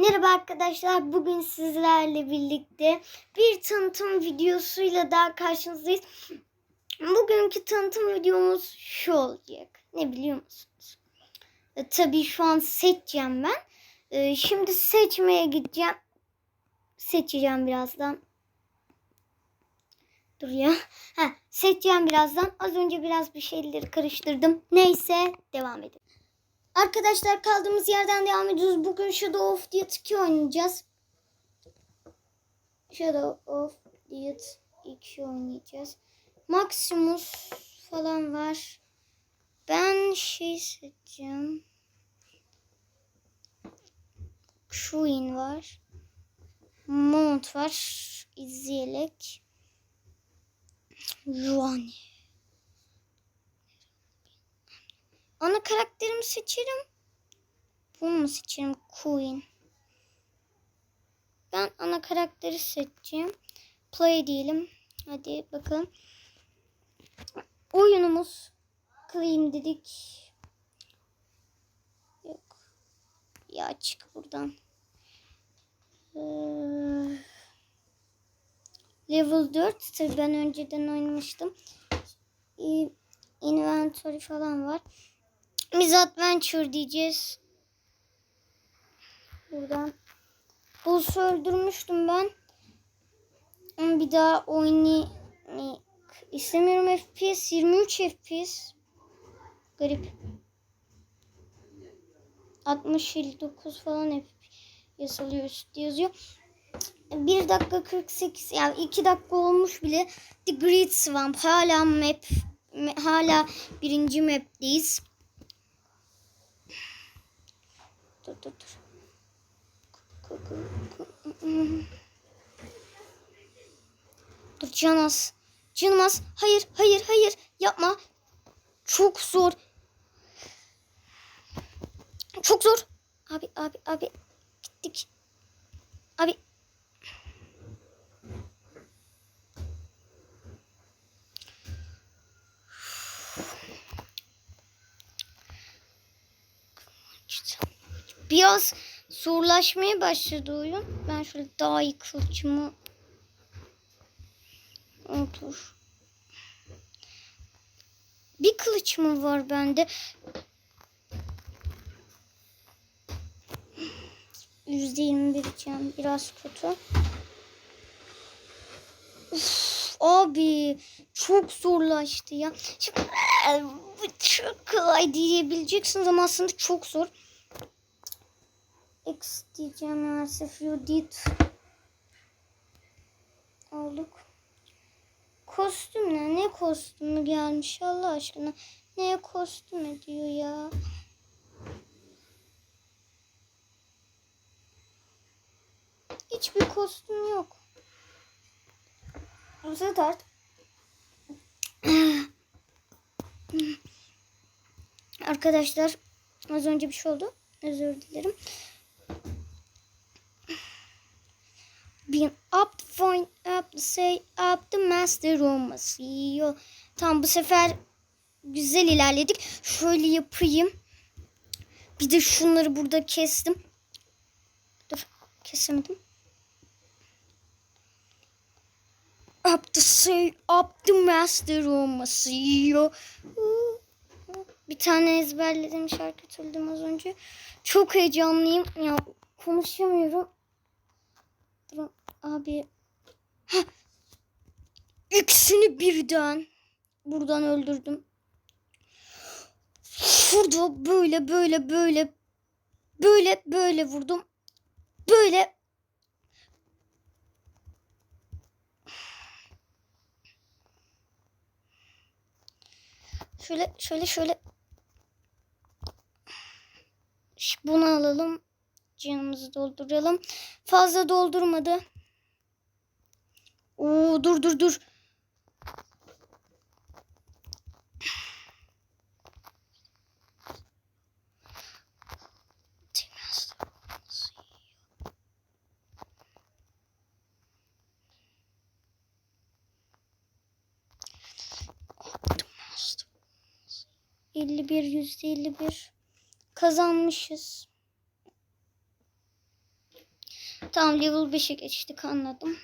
Merhaba arkadaşlar. Bugün sizlerle birlikte bir tanıtım videosuyla daha karşınızdayız. Bugünkü tanıtım videomuz şu olacak. Ne biliyor musunuz? E, tabii şu an seçeceğim ben. E, şimdi seçmeye gideceğim. Seçeceğim birazdan. Dur ya. Ha, seçeceğim birazdan. Az önce biraz bir şeyleri karıştırdım. Neyse devam edelim. Arkadaşlar kaldığımız yerden devam ediyoruz. Bugün Shadow of Death 2 oynayacağız. Shadow of Death 2 oynayacağız. Maximus falan var. Ben şey seçeceğim. Queen var. Mount var. İzleyerek. Juani. Ana karakterimi seçerim. Bunu mu seçerim? Queen. Ben ana karakteri seçeceğim. Play diyelim. Hadi bakalım. Oyunumuz Clean dedik. Yok. Ya çık buradan. Ee, level 4. Tabii ben önceden oynamıştım. Ee, inventory falan var. Biz adventure diyeceğiz. Buradan. Boss'u öldürmüştüm ben. Ama bir daha oynamak istemiyorum. FPS 23 FPS. Garip. 60 59 falan FPS alıyor üstte yazıyor. 1 dakika 48 yani 2 dakika olmuş bile. The Great Swamp hala map hala birinci map'teyiz. Dur dur dur. Dur Canas. Canas. Hayır hayır hayır yapma. Çok zor. Çok zor. Abi abi abi. Gittik. Abi. Biraz zorlaşmaya başladı oyun. Ben şöyle daha iyi kılıcımı otur. Bir kılıç mı var bende? Yüzde yirmi bir can. Biraz kötü. Uf, abi çok zorlaştı ya. Şimdi, bu çok kolay diyebileceksiniz ama aslında çok zor. X diyeceğim maalesef. You did. Olduk. Kostüm ne? Ne kostümü gelmiş Allah aşkına? Neye kostüm ediyor ya? Hiçbir kostüm yok. Bize dert. Arkadaşlar az önce bir şey oldu. Özür dilerim. Being up the point up the say up the master room CEO. Tam bu sefer güzel ilerledik. Şöyle yapayım. Bir de şunları burada kestim. Dur kesemedim. Up the say up the master room CEO. Bir tane ezberledim şarkı söyledim az önce. Çok heyecanlıyım. Ya konuşamıyorum. Abi. Heh. İkisini birden buradan öldürdüm. Şurada böyle böyle böyle böyle böyle vurdum. Böyle şöyle şöyle şöyle bunu alalım. Canımızı dolduralım. Fazla doldurmadı. Oo dur dur dur. Elli bir yüzde elli bir kazanmışız. Tamam level 5'e geçtik anladım.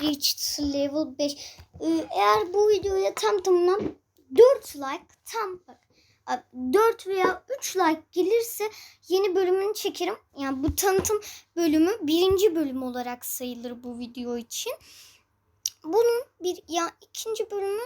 Reached level 5. Ee, eğer bu videoya tam tamına 4 like tam bak 4 veya 3 like gelirse yeni bölümünü çekerim. Yani bu tanıtım bölümü birinci bölüm olarak sayılır bu video için. Bunun bir ya ikinci bölümü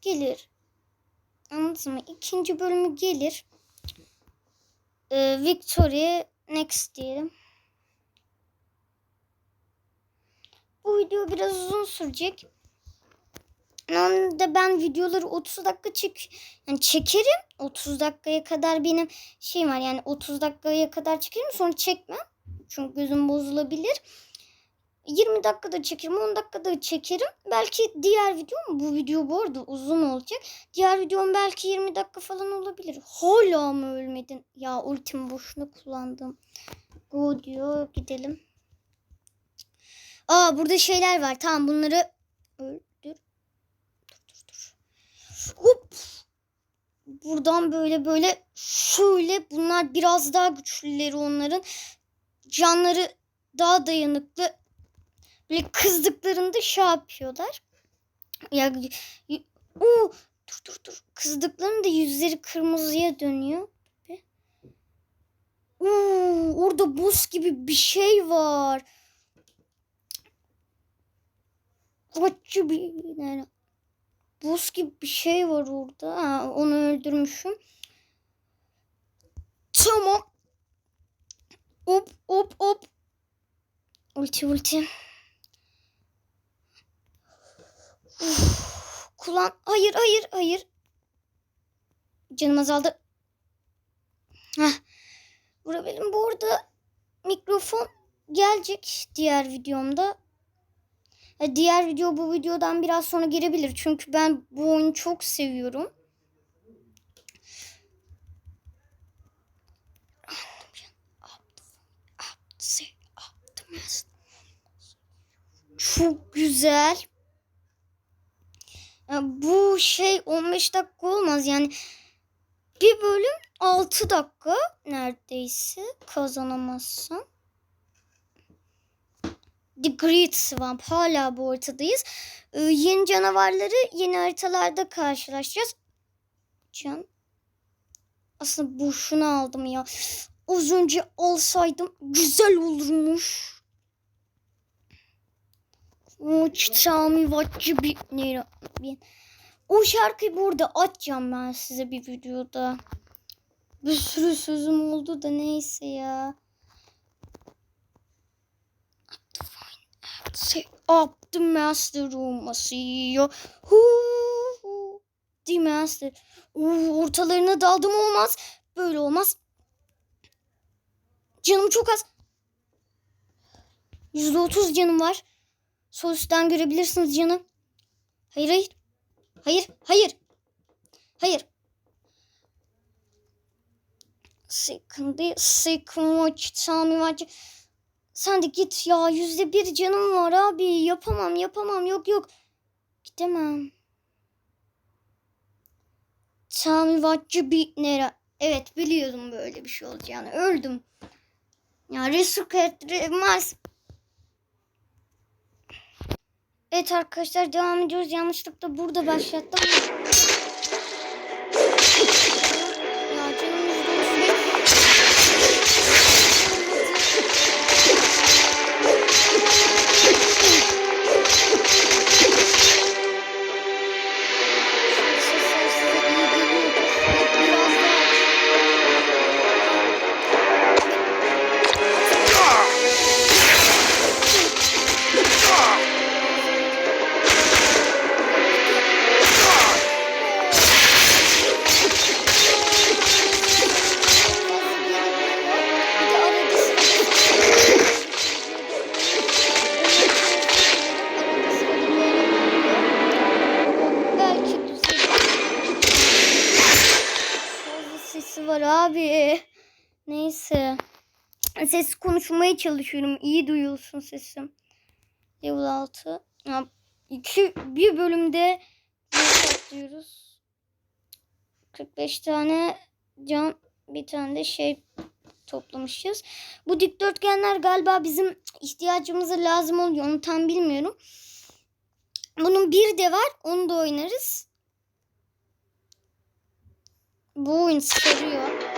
gelir. Anladın mı? İkinci bölümü gelir. Ee, Victoria Next diyelim. Bu video biraz uzun sürecek. Normalde ben videoları 30 dakika çek yani çekerim. 30 dakikaya kadar benim şeyim var yani 30 dakikaya kadar çekerim sonra çekmem. Çünkü gözüm bozulabilir. 20 dakikada çekerim 10 dakikada çekerim. Belki diğer videom bu video bu arada uzun olacak. Diğer videom belki 20 dakika falan olabilir. Hala mı ölmedin? Ya ultimi boşuna kullandım. Go diyor gidelim. Aa burada şeyler var. Tamam bunları öldür. Dur dur dur. Hop. Buradan böyle böyle şöyle bunlar biraz daha güçlüleri onların. Canları daha dayanıklı. Böyle kızdıklarında şey yapıyorlar. Ya o dur dur dur. Kızdıklarında yüzleri kırmızıya dönüyor. Oo, orada buz gibi bir şey var. Acı bir yani buz gibi bir şey var orada. Ha, onu öldürmüşüm. Tamam. Hop hop hop. Ulti ulti. Uf, kullan. Hayır hayır hayır. Canım azaldı. Heh. Vurabildim. Bu arada mikrofon gelecek diğer videomda. Diğer video bu videodan biraz sonra gelebilir. Çünkü ben bu oyunu çok seviyorum. Çok güzel. Bu şey 15 dakika olmaz. Yani bir bölüm 6 dakika neredeyse kazanamazsam. The Great Swamp. Hala bu ortadayız. Ee, yeni canavarları yeni haritalarda karşılaşacağız. Can. Aslında boşuna aldım ya. Az önce alsaydım güzel olurmuş. O çıtami vacı bir nere O şarkıyı burada açacağım ben size bir videoda. Bir sürü sözüm oldu da neyse ya. Say up the master room CEO. Hu. The master. Ortalarına daldım olmaz. Böyle olmaz. Canım çok az. Yüzde otuz canım var. Sol üstten görebilirsiniz canım. Hayır hayır. Hayır hayır. Hayır. Sıkıntı sıkıntı çiçeğimi Sen de git ya yüzde bir canım var abi yapamam yapamam yok yok. Gidemem. Beat Nera. Evet biliyordum böyle bir şey olacağını. Öldüm. Ya Resurrect Mars. Evet arkadaşlar devam ediyoruz. Yanlışlıkla burada başlattım. Konuşmaya çalışıyorum. İyi duyulsun sesim. Level 6. Ya, bir bölümde diyoruz. 45 tane can bir tane de şey toplamışız. Bu dikdörtgenler galiba bizim ihtiyacımıza lazım oluyor. Onu tam bilmiyorum. Bunun bir de var. Onu da oynarız. Bu oyun sarıyor.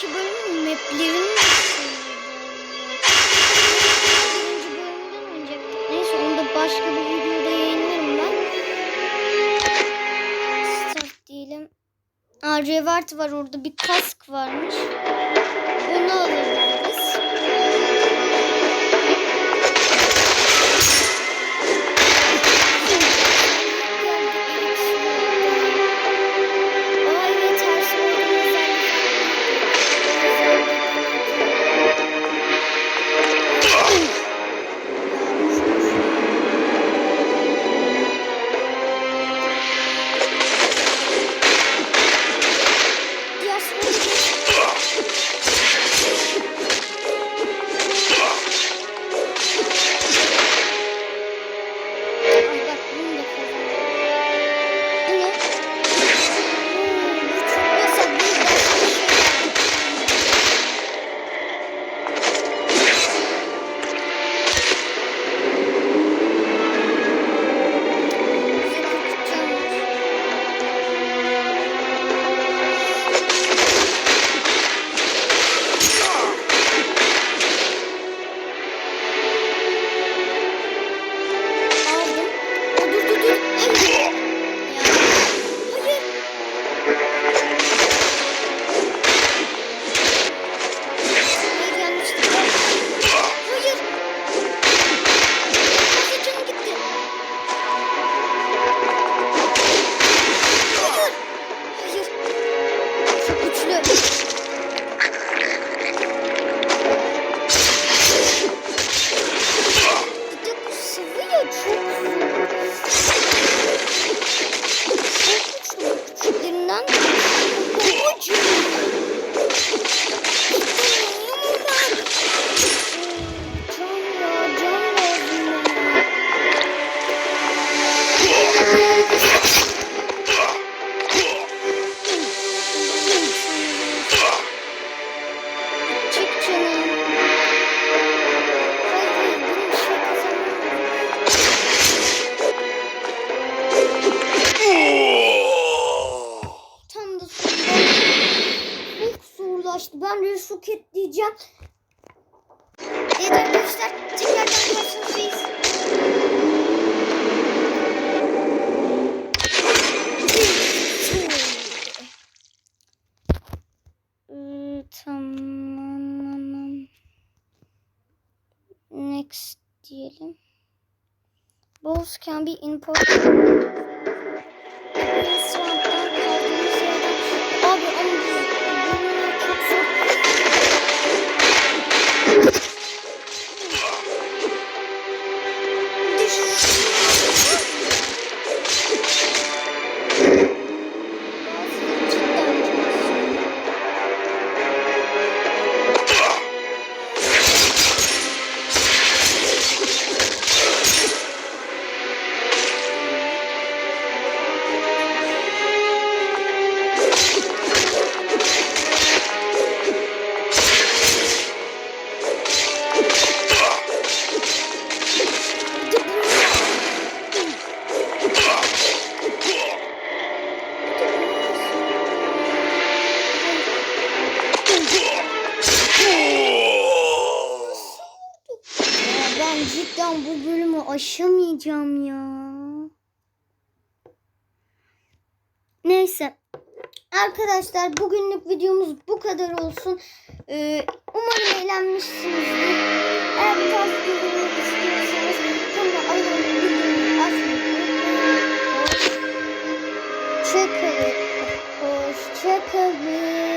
önceki bölümün maplerini. Neyse onu da başka bir videoda yayınlarım ben. Start diyelim. Aa revert var orada bir kask varmış. Onu alabiliriz. Can be imported. ben bu bölümü aşamayacağım ya. Neyse. Arkadaşlar bugünlük videomuz bu kadar olsun. Ee, umarım eğlenmişsinizdir. Eğer bu tarz videoları istiyorsanız kanala abone olmayı unutmayın. Hoşçakalın. Hoşçakalın.